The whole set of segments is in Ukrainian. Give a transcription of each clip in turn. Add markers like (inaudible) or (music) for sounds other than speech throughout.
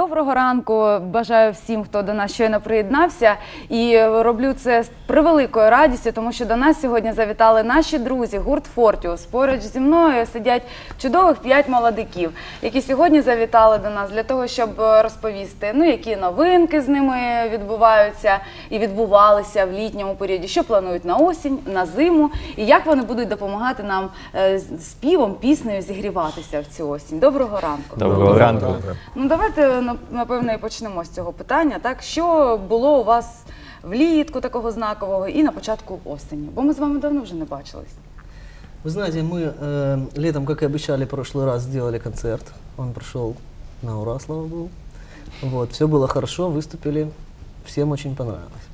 Доброго ранку. Бажаю всім, хто до нас щойно приєднався. І роблю це з превеликою радістю, тому що до нас сьогодні завітали наші друзі, гурт Фортіус. Поруч зі мною сидять чудових п'ять молодиків, які сьогодні завітали до нас для того, щоб е, розповісти, ну які новинки з ними відбуваються і відбувалися в літньому періоді, що планують на осінь, на зиму, і як вони будуть допомагати нам е, з- співом, піснею зігріватися в цю осінь. Доброго ранку. Доброго ранку. Ну давайте на- напевно і почнемо з цього питання. Так що було у вас влітку такого знакового і на початку осені? Бо ми з вами давно вже не бачились. Вы знаете, мы э, летом, как и обещали, в прошлый раз сделали концерт. Он прошел на ура, слава богу. Вот, все было хорошо, выступили, всем очень понравилось.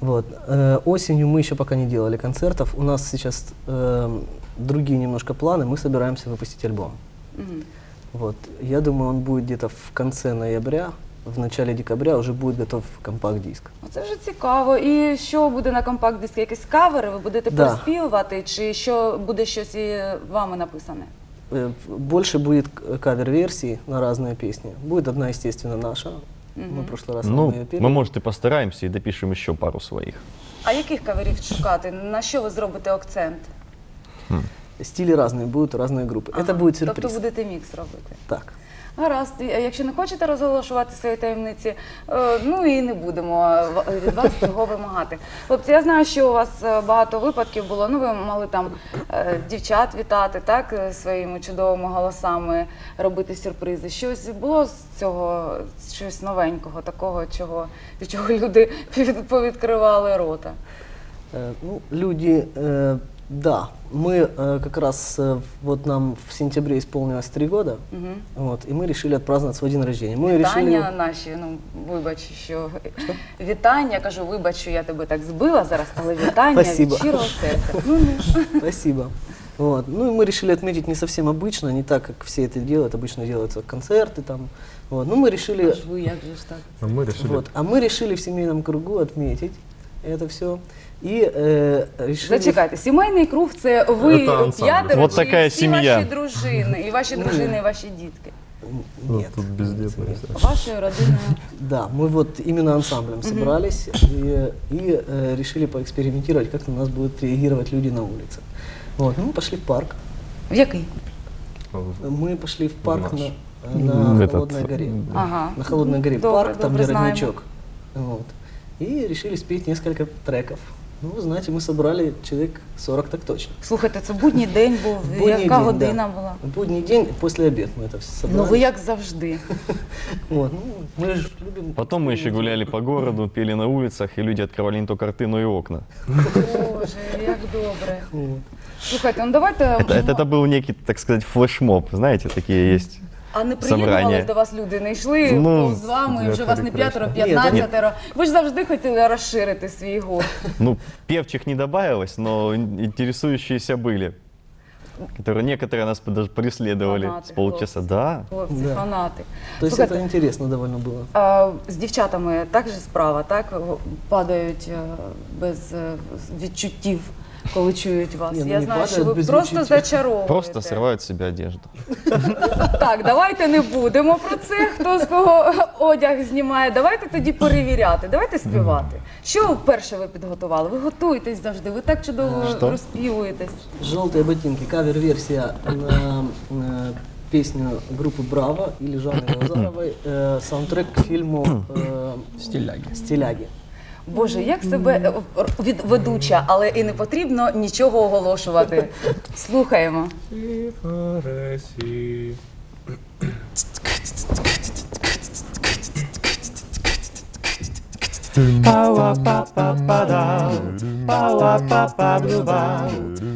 Вот. э, осенью мы еще пока не делали концертов. У нас сейчас э, другие немножко планы. Мы собираемся выпустить альбом. Мгм. Вот. Я думаю, он будет где-то в конце ноября, в начале декабря уже будет готов компакт-диск. Оце вже цікаво. І що буде на компакт-диску? Якісь кавери? Ви будете Да. переспівувати? Чи що буде щось і вами написане? Э, Больше будет к- кавер-версий на разные песни. Будет одна, естественно, наша. Мы в прошлый раз вам Ну, ее пели. мы, может, и постараемся и допишем еще пару своих. А яких каверів шукати? На що ви зробите акцент? Стили разные будут, разные группы. Это Ага, будет сюрприз. Тобто будете мікс робити. Так. Гаразд, І, е, якщо не хочете розголошувати свої таємниці, е, ну і не будемо е, в- від вас цього вимагати. Хлопці, я знаю, що у вас е, багато випадків було. Ну, ви мали там е, дівчат вітати, так, е, своїми чудовими голосами робити сюрпризи. Щось було з цього, щось новенького, такого, чого, від чого люди повід- (laughs) повідкривали рота. Э, Ну, люди, э, да, мы э, как раз, э, вот нам в сентябре исполнилось три года, Угу. вот, и мы решили отпраздновать свой день рождения. Мы Вітання решили... наші, ну вибач, що вітання, кажу, вибач, що я тебе так збила зараз, але вітання Спасибо. від щирого серця. (laughs) Ну, ну. Спасибо. Вот. Ну и мы решили отметить не совсем обычно, не так, как все это делают. Обычно делаются концерты там. Вот. Ну мы решили... Аж ви як же ж так? А мы решили Вот. А мы решили в семейном кругу отметить это все. И э, решили... Зачекайте, сімейний круг це ви Це ансамбль. п'ятеро Вот чи така всі сім'я. ваші дружини, і ваші дружини, і ваші дітки. Ну, Нет. тут бездетные. Вашою родиною. (laughs) Да, мы вот именно ансамблем собрались и, и, э, решили поэкспериментировать, как на нас будут реагировать люди на улице. Вот, ну, мы пошли в парк. В який? Мы пошли в парк наш. на, на Этот, Холодной горе. Ага. На Холодной горе Добре, парк, там добре, где знаємо. родничок. Вот. И решили спеть несколько треков. Ну, вы знаете, мы собрали человек 40 так точно. Слухайте, це будній день був, Будній яка день, година да. була? В будний день, после обед мы это все Ну собрали. ви як завжди. (laughs) Вот, ну, мы же любим... Потом мы еще гуляли по городу, пели на улицах, и люди открывали не только рты, но и окна. Боже, як добре. Вот. Слухайте, ну давайте. Это, это, это был некий, так сказать, флешмоб. Знаете, такие есть. А не Собрання. приєднувались до вас люди, не йшли Ну, з вами, і для вже вас не п'ятеро, перекрестя. п'ятнадцятеро. Ви ж завжди хотіли розширити свій гурт. Ну, певчих не добавилось, но ин- интересующиеся были. Которые некоторые нас даже преследовали Фанаты, с полчаса. хлопцы. Да. Хлопці, Да. фанати. То есть Слухайте, это интересно довольно было. а, з дівчатами так же справа, так? Падають е, без е, відчуттів, коли чують вас. Ні, ну, Я не знаю, що падають ви без просто відчуттів. зачаровуєте. Просто срывают с себя одежду. (laughs) Так, давайте не будемо про це, хто з кого одяг знімає. Давайте тоді перевіряти, давайте співати. Що вперше ви підготували? Ви готуєтесь завжди, ви так чудово Що? розпівуєтесь. Желтые ботинки, кавер-версия на э, песню группы Браво или Жанны Лазаровой, э, саундтрек к фильму э, Стиляги. (clears throat) «Стиляги». Боже, як себе е, від ведуча, але і не потрібно нічого оголошувати. Слухаємо.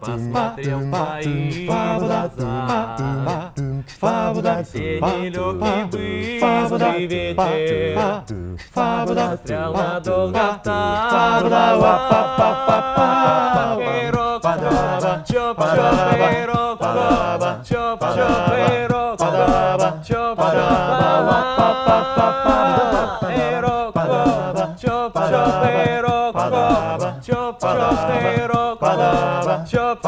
Посмотрел в твои глаза Осенний легкий быстрый ветер Застрял надолго в танце Эй, рок, чоп, чоп, эй, рок, чоп, чоп, эй, рок, чоп, рок, чоп, чоп, эй, рок, чоп, чоп,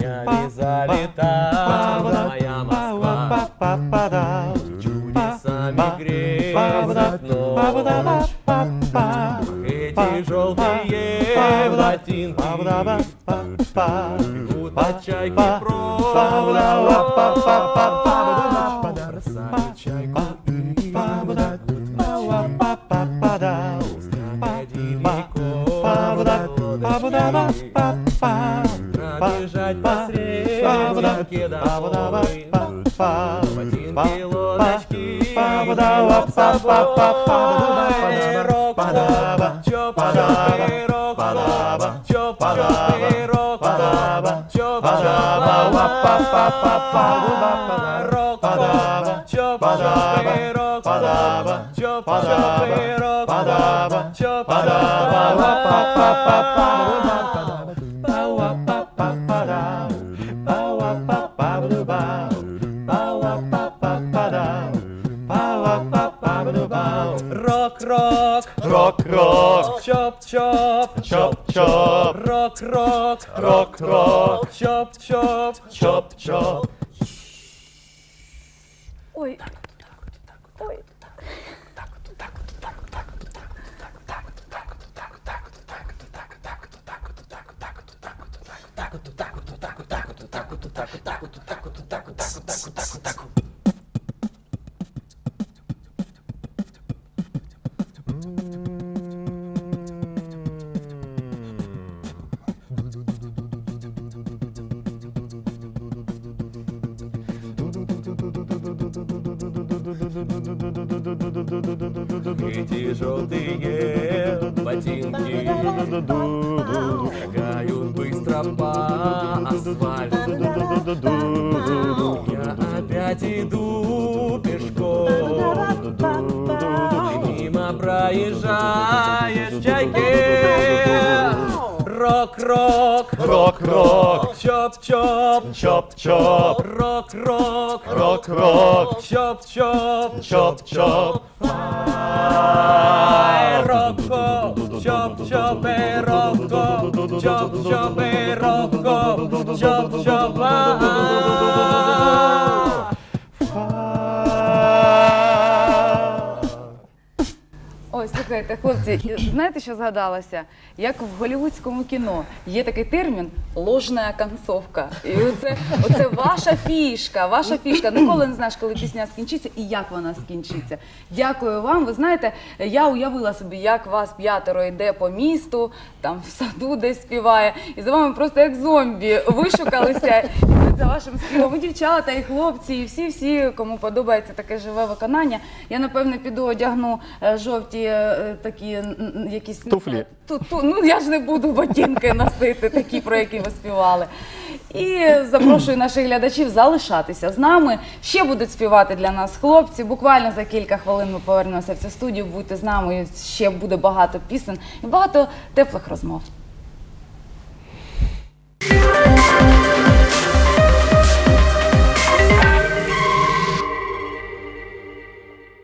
я не залетал, моя Москва Чудесами греет ночь Эти желтые ботинки Бегут от чайки прочь Пробежать по средненке домой Ботинки, лодочки, беру с собой Рок, чоп, чоп, и рок, чоп, чоп, и рок, чоп, чоп, рок, чоп, чоп, и рок, чоп, чоп, и рок, чоп, Рок, рок, Рок-рок, чоп, чоп, чоп-чоп, рок, рок, Эти желтые ботинки Шагают быстро по асфальту. Я опять иду пешком Мимо проезжаешь чайки Рок-рок, Рок-рок, чоп-чоп чоп-чоп, Рок-рок, рок-рок, чоп-чоп чоп-чоп. Ай, Рокко, чоп-чоп, эй, Рокко, чоп-чоп, эй, Рокко, чоп-чоп, а. Слухайте, хлопці, знаєте, що згадалося? Як в голівудському кіно є такий термін ложна концовка. І оце, оце ваша фішка, ваша фішка. Ніколи не знаєш, коли пісня скінчиться і як вона скінчиться. Дякую вам. Ви знаєте, я уявила собі, як вас п'ятеро йде по місту, там в саду десь співає, і за вами просто як зомбі вишукалися. І за вашим співом. І дівчата, і хлопці, і всі-всі, кому подобається таке живе виконання. Я напевне піду одягну е, жовті е, такі н- якісь Туфлі. Ту, ту, ну я ж не буду ботинки носити, такі, про які ви співали. І запрошую наших глядачів залишатися з нами. Ще будуть співати для нас хлопці. Буквально за кілька хвилин ми повернемося в цю студію. Будьте з нами. Ще буде багато пісень і багато теплих розмов.